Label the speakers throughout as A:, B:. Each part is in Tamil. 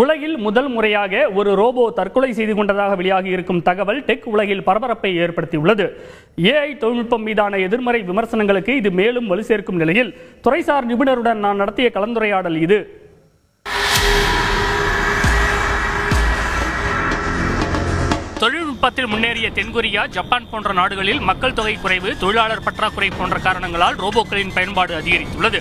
A: உலகில் முதல் முறையாக ஒரு ரோபோ தற்கொலை செய்து கொண்டதாக வெளியாகி இருக்கும் தகவல் டெக் உலகில் பரபரப்பை ஏற்படுத்தியுள்ளது. ஏஐ தொழில்நுட்பம் மீதான எதிர்மறை விமர்சனங்களுக்கு இது மேலும் வலு சேர்க்கும் நிலையில் துறைசார் நிபுணருடன் நான் நடத்திய கலந்துரையாடல் இது. தொழில்நுட்பத்தில் முன்னேறிய தென்கொரியா ஜப்பான் போன்ற நாடுகளில் மக்கள் தொகை குறைவு தொழிலாளர் பற்றாக்குறை போன்ற காரணங்களால் ரோபோக்களின் பயன்பாடு அதிகரித்துள்ளது.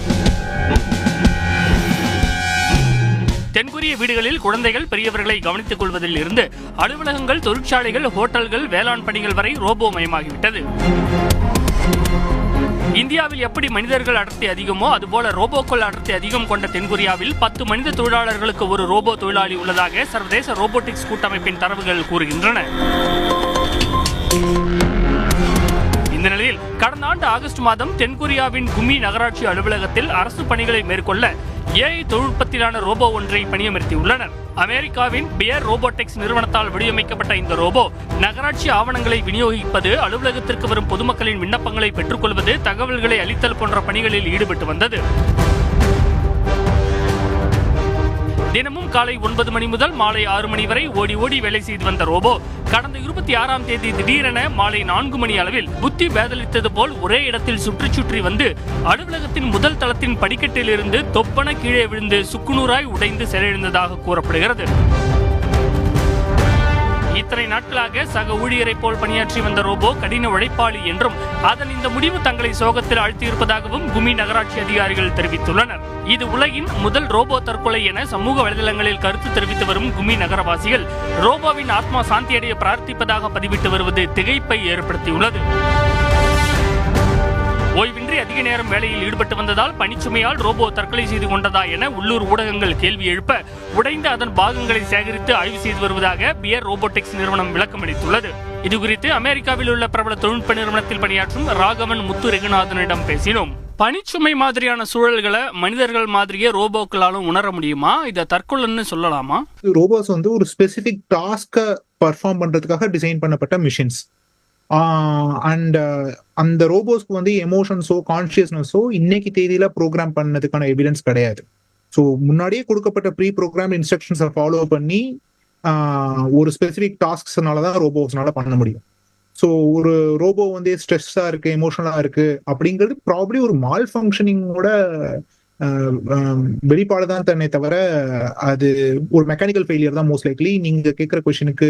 A: தென்கொரிய வீடுகளில் குழந்தைகள் பெரியவர்களை கவனித்துக் கொள்வதில் இருந்து அலுவலகங்கள் தொழிற்சாலைகள் ஹோட்டல்கள் வேளாண் பணிகள் வரை ரோபோ மயமாகிவிட்டது இந்தியாவில் எப்படி மனிதர்கள் அடர்த்தி அதிகமோ அதுபோல ரோபோக்கள் அடர்த்தி அதிகம் கொண்ட தென்கொரியாவில் பத்து மனித தொழிலாளர்களுக்கு ஒரு ரோபோ தொழிலாளி உள்ளதாக சர்வதேச ரோபோட்டிக்ஸ் கூட்டமைப்பின் தரவுகள் கூறுகின்றன. இந்த நிலையில் கடந்த ஆண்டு ஆகஸ்ட் மாதம் தென்கொரியாவின் குமி நகராட்சி அலுவலகத்தில் அரசு பணிகளை மேற்கொள்ள ஏஐ தொழில்நுட்பத்திலான ரோபோ ஒன்றை பணியமர்த்தியுள்ளனர். அமெரிக்காவின் பியர் ரோபோட்டிக்ஸ் நிறுவனத்தால் வடிவமைக்கப்பட்ட இந்த ரோபோ நகராட்சி ஆவணங்களை விநியோகிப்பது அலுவலகத்திற்கு வரும் பொதுமக்களின் விண்ணப்பங்களை பெற்றுக்கொள்வது தகவல்களை அளித்தல் போன்ற பணிகளில் ஈடுபட்டு வந்தது. தினமும் காலை ஒன்பது மணி முதல் மாலை ஆறு மணி வரை ஓடி ஓடி வேலை செய்து வந்த ரோபோ கடந்த இருபத்தி ஆறாம் தேதி திடீரென மாலை நான்கு மணி அளவில் புத்தி பேதலித்தது போல் ஒரே இடத்தில் சுற்றி சுற்றி வந்து அலுவலகத்தின் முதல் தளத்தின் படிக்கட்டிலிருந்து தொப்பன கீழே விழுந்து சுக்குநூறாய் உடைந்து செயலிழந்ததாக கூறப்படுகிறது. இத்தனை நாட்களாக சக ஊழியரைப் போல் பணியாற்றி வந்த ரோபோ கடின உழைப்பாளி என்றும் அதன் இந்த முடிவு தங்களை சோகத்தில் ஆழ்த்தியிருப்பதாகவும் குமி நகராட்சி அதிகாரிகள் தெரிவித்துள்ளனர். இது உலகின் முதல் ரோபோ தற்கொலை என சமூக வலைதளங்களில் கருத்து தெரிவித்து வரும் குமி நகரவாசிகள் ரோபோவின் ஆத்மா சாந்தியடைய பிரார்த்திப்பதாக பதிவிட்டு வருவது திகைப்பை ஏற்படுத்தியுள்ளது. ஓய்வின்றி அதிக நேரம் வேலையில் ஈடுபட்டு வந்ததால் பணிச்சுமையால் ரோபோ தற்கொலை செய்து கொண்டதா என உள்ளூர் ஊடகங்கள் கேள்வி எழுப்ப உடைந்த அதன் பாகங்களை சேகரித்து ஆய்வு செய்து வருவதாக பியர் ரோபோட்டிக்ஸ் நிறுவனம் விளக்கம் அளித்துள்ளது. இதுகுறித்து அமெரிக்காவில் உள்ள பிரபல தொழில்நுட்ப நிறுவனத்தில் பணியாற்றும் ராகவன் முத்து ரெகுநாதனிடம் பேசினோம். பனிச்சுமை மாதிரியான சூழல்களை மனிதர்கள் மாதிரியே ரோபோக்களாலும் உணர முடியுமா? இதை தற்கொலைன்னு சொல்லலாமா?
B: ரோபோஸ் வந்து ஒரு ஸ்பெசிபிக் டாஸ்க பர்ஃபார்ம் பண்றதுக்காக டிசைன் பண்ணப்பட்ட மிஷின்ஸ் அண்ட் அந்த ரோபோஸ்க்கு வந்து எமோஷன்ஸோ கான்சியஸ்னஸோ இன்னைக்கு தேதியில ப்ரோக்ராம் பண்ணதுக்கான எவிடன்ஸ் கிடையாது. ஸோ முன்னாடியே கொடுக்கப்பட்ட ப்ரீ ப்ரோக்ராம் இன்ஸ்ட்ரக்ஷன்ஸை ஃபாலோ பண்ணி ஆஹ், ஒரு ஸ்பெசிஃபிக் டாஸ்க்ஸ்னால தான் ரோபோஸ்னால பண்ண முடியும். ஸோ ஒரு ரோபோ வந்து ஸ்ட்ரெஸ்ஸா இருக்கு எமோஷனலாக இருக்கு அப்படிங்கிறது ப்ராப்ளி ஒரு மால் ஃபங்க்ஷனிங்கோட வெளிப்பாடு தான் தன்னை தவிர அது ஒரு மெக்கானிக்கல் ஃபெயிலியர் தான் மோஸ்ட் லைக்லி நீங்க கேட்குற கொஷனுக்கு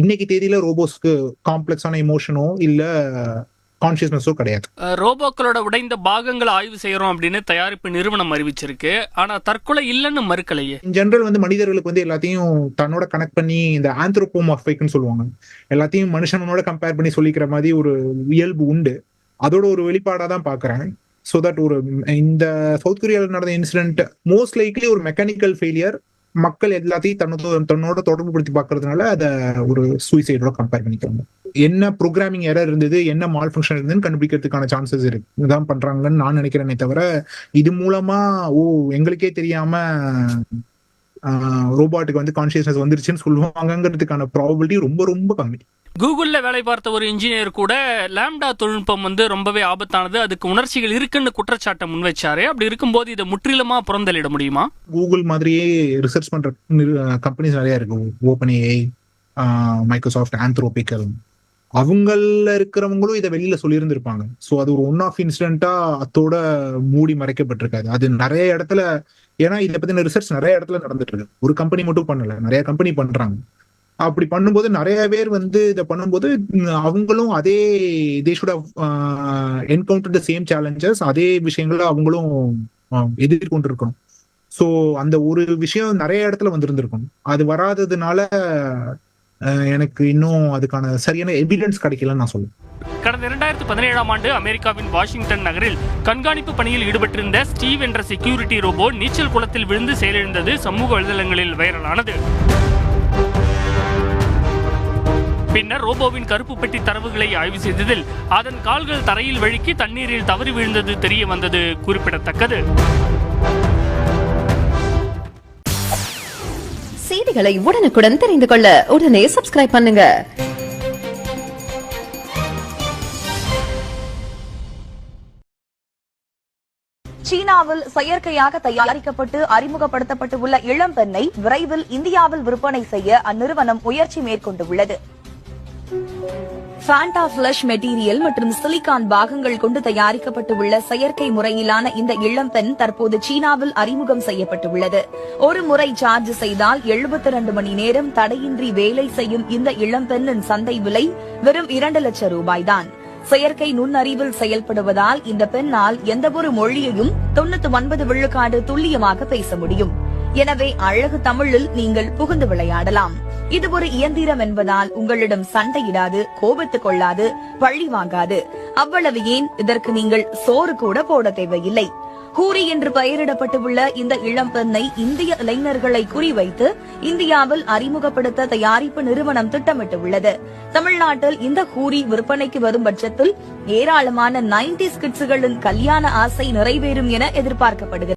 B: இன்னைக்கு தேதியில ரோபோஸ்க்கு காம்ப்ளெக்ஸான எமோஷனோ இல்ல கான்சியஸ்னஸோ கிடையாது.
A: ரோபோக்களோட உடைந்த பாகங்களை ஆய்வு செய்யறோம் அப்படின்னு தயாரிப்பு நிறுவனம் அறிவிச்சிருக்கு. ஆனா தற்கொலை இல்லைன்னு மறுக்கலையே.
B: ஜெனரல் வந்து மனிதர்களுக்கு வந்து எல்லாத்தையும் தன்னோட கனெக்ட் பண்ணி இந்த ஆந்த்ரோபோமார்பிக்னு சொல்லுவாங்க. எல்லாத்தையும் மனுஷனோட கம்பேர் பண்ணி சொல்லிக்கிற மாதிரி ஒரு இயல்பு உண்டு. அதோட ஒரு வெளிப்பாடா தான் பாக்குறேன் ஸோ தட் ஒரு இந்த சவுத் கொரியாவில் நடந்த இன்சிடென்ட் மோஸ்ட் லைக்லி ஒரு மெக்கானிக்கல் ஃபெயிலியர் மக்கள் எல்லாத்தையும் தன்னோட தன்னோட தொடர்பு படுத்தி பாக்குறதுனால அதை ஒரு சூசைடோட கம்பேர் பண்ணிக்கிறாங்க. என்ன ப்ரோக்ராமிங் எரர் இருந்தது என்ன மால் ஃபங்க்ஷன் இருந்ததுன்னு கண்டுபிடிக்கிறதுக்கான சான்சஸ் இருக்கு. இதுதான் பண்றாங்கன்னு நான் நினைக்கிறேனே தவிர இது மூலமா ஓ எங்களுக்கே தெரியாம ரோபாட்டுக்கு வந்து கான்சியஸ்னஸ் வந்துருச்சுன்னு சொல்லுவாங்கங்கிறதுக்கான ப்ராபபிலிட்டி ரொம்ப ரொம்ப கம்மி.
A: கூகுள்ல வேலை பார்த்த ஒரு இன்ஜினியர் கூட லேம்டா தொழில்நுட்பம் வந்து ரொம்பவே ஆபத்தானது அதுக்கு உணர்ச்சிகள் இருக்குன்னு குற்றச்சாட்டை முன்வைச்சாரு அப்படி இருக்கும்போது இதை முற்றிலுமா புறந்தள்ளிட முடியுமா?
B: கூகுள் மாதிரியே ரிசர்ச் பண்ற கம்பெனிஸ் நிறைய இருக்கு. ஓப்பன் ஏஐ மைக்ரோசாஃப்ட் ஆந்த்ரோபிக்கல் அவங்கள இருக்கிறவங்களும் இதை வெளியில சொல்லியிருந்திருப்பாங்க. ஸோ அது ஒரு ஒன் ஆஃப் இன்சிடென்ட்டா அத்தோட மூடி மறைக்கப்பட்டிருக்காது. அது நிறைய இடத்துல ஏன்னா இதை பத்தின ரிசர்ச் நிறைய இடத்துல நடந்துட்டு இருக்கு. ஒரு கம்பெனி மட்டும் பண்ணல. நிறைய கம்பெனி பண்றாங்க. அப்படி பண்ணும்போது நிறைய பேர் வந்து இதை பண்ணும்போது அவங்களும் அதே they should encounter the same challenges அதே விஷயங்களை அவங்களும் ஆஹ், எதிர்கொண்டு இருக்கணும் ஸோ அந்த ஒரு விஷயம் நிறைய இடத்துல வந்திருந்திருக்கும். அது வராததுனால எனக்கு இன்னும் அதுக்கான சரியான எவிடன்ஸ் கிடைக்கலன்னு நான் சொல்லுவேன்.
A: கடந்த இரண்டாயிரத்து பதினேழாம் ஆண்டு அமெரிக்காவின் வாஷிங்டன் நகரில் கண்காணிப்பு பணியில் ஈடுபட்டிருந்த ஸ்டீவ் என்ற செக்யூரிட்டி ரோபோ நீச்சல் குளத்தில் விழுந்து செயலிழந்தது சமூக வலைதளங்களில் வைரலானது. பின்னர் ரோபோவின் கருப்பு பெட்டி தரவுகளை ஆய்வு செய்ததில் அதன் கால்கள் தரையில் வழுக்கி தண்ணீரில் தவறி விழுந்தது தெரிய வந்தது குறிப்பிடத்தக்கது.
C: செய்திகளை உடனுக்குடன் தெரிந்து கொள்ள உடனே சப்ஸ்கிரைப் பண்ணுங்க.
D: சீனாவில் செயற்கையாக தயாரிக்கப்பட்டு அறிமுகப்படுத்தப்பட்டு உள்ள இளம்பெண்ணை விரைவில் இந்தியாவில் விற்பனை செய்ய அந்நிறுவனம் முயற்சி மேற்கொண்டுள்ளது. ஃபேண்டா பிளஷ் மெட்டீரியல் மற்றும் சிலிகான் பாகங்கள் கொண்டு தயாரிக்கப்பட்டு உள்ள செயற்கை முறையிலான இந்த இளம்பெண் தற்போது சீனாவில் அறிமுகம் செய்யப்பட்டுள்ளது. ஒரு முறை சார்ஜ் செய்தால் 72 மணி நேரம் தடையின்றி வேலை செய்யும் இந்த இளம்பெண்ணின் சந்தை விலை வெறும் இரண்டு லட்சம் ரூபாய்தான். செயற்கை நுண்ணறிவில் செயல்படுவதால் இந்த பெண்ணால் எந்தவொரு மொழியையும் தொண்ணூத்தி ஒன்பது விழுக்காடு துல்லியமாக பேச முடியும். எனவே அழகு தமிழில் நீங்கள் புகுந்து விளையாடலாம். இது ஒரு இயந்திரம் என்பதால் உங்களிடம் சண்டையிடாது கோபத்து கொள்ளாது பழி வாங்காது. அவ்வளவு ஏன்? இதற்கு நீங்கள் சோறு கூட போட தேவையில்லை. கூரி என்று பெயரிடப்பட்டுள்ள இந்த இளம் பெண்ணை இந்திய இளைஞர்களை குறிவைத்து இந்தியாவில் அறிமுகப்படுத்த தயாரிப்பு நிறுவனம் திட்டமிட்டுள்ளது. தமிழ்நாட்டில் இந்த கூரி விற்பனைக்கு வரும் பட்சத்தில் ஏராளமான நைன்டி கிட்ஸுகளின் கல்யாண ஆசை நிறைவேறும் என எதிர்பார்க்கப்படுகிறது.